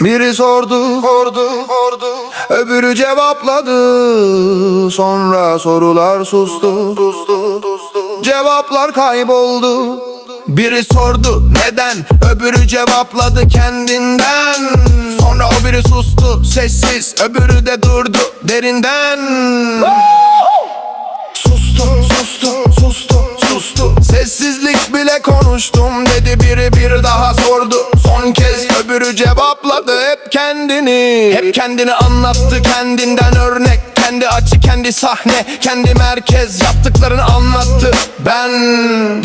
Biri sordu, sordu, sordu. Öbürü cevapladı. Sonra sorular sustu, sustu, sustu. Cevaplar kayboldu. Biri sordu neden, öbürü cevapladı kendinden. Sonra o biri sustu, sessiz, öbürü de durdu derinden. Sustu, sustu, sustu, sustu Sessizlik bile konuştum dedi biri bir daha sordu Son kez öbürü cevapladı hep kendini. Hep kendini anlattı kendinden örnek. Kendi açı kendi sahne kendi merkez. Yaptıklarını anlattı ben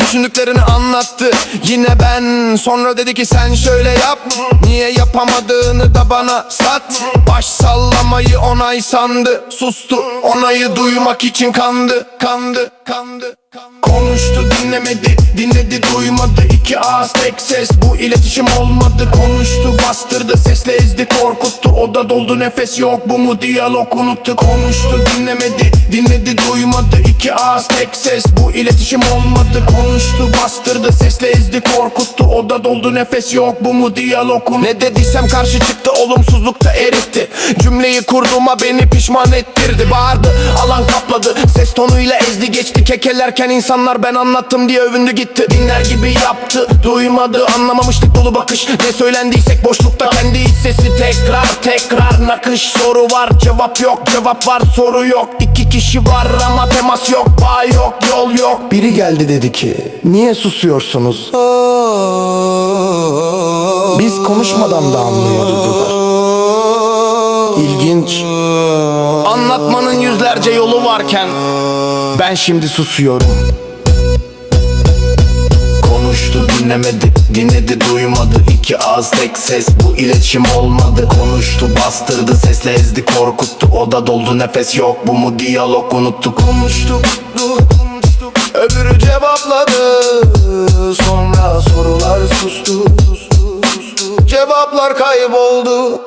Düşündüklerini anlattı. Yine ben Sonra dedi ki sen şöyle yap. Niye yapamadığını da bana sat. Baş sallamayı onay sandı Sustu. Onayı duymak için kandı Kandı kandı. Konuştu dinlemedi. Dinledi duymadı. İki ağız tek ses. Bu iletişim olmadı. Konuştu bastırdı. Sesle ezdi korkuttu. Oda doldu nefes yok. Bu mu diyalog? Unuttu. Konuştu dinlemedi. Dinledi duymadı. İki ağız tek ses. Bu iletişim olmadı. Konuştu bastırdı. Sesle ezdi korkuttu. Oda doldu nefes yok. Bu mu diyalog? Unuttu. Ne dediysem karşı çıktı. Olumsuzlukta eritti. Cümleyi kurduğuma beni pişman ettirdi. Bağırdı alan kapladı. Ses tonuyla ezdi geçti. Kekelerken insanlar ben anlattım diye övündü gitti. Dinler gibi yaptı duymadı anlamamıştık dolu bakış. Ne söylendiysek boşlukta kendi iç sesi. Tekrar tekrar nakış. Soru var cevap yok cevap var soru yok. İki kişi var ama temas yok bağ yok yol yok. Biri geldi dedi ki niye susuyorsunuz? Biz konuşmadan da anlıyordular İlginç. Anlatmanın yüzlerce yolu varken Ben şimdi susuyorum. Konuştu dinlemedi dinledi duymadı. İki ağız tek ses bu iletişim olmadı. Konuştu bastırdı sesle ezdi korkuttu. Oda doldu nefes yok. Bu mu diyalog? Unuttu Konuştuk konuştuk öbürü cevapladı. Sonra sorular sustu, sustu, sustu. Cevaplar kayboldu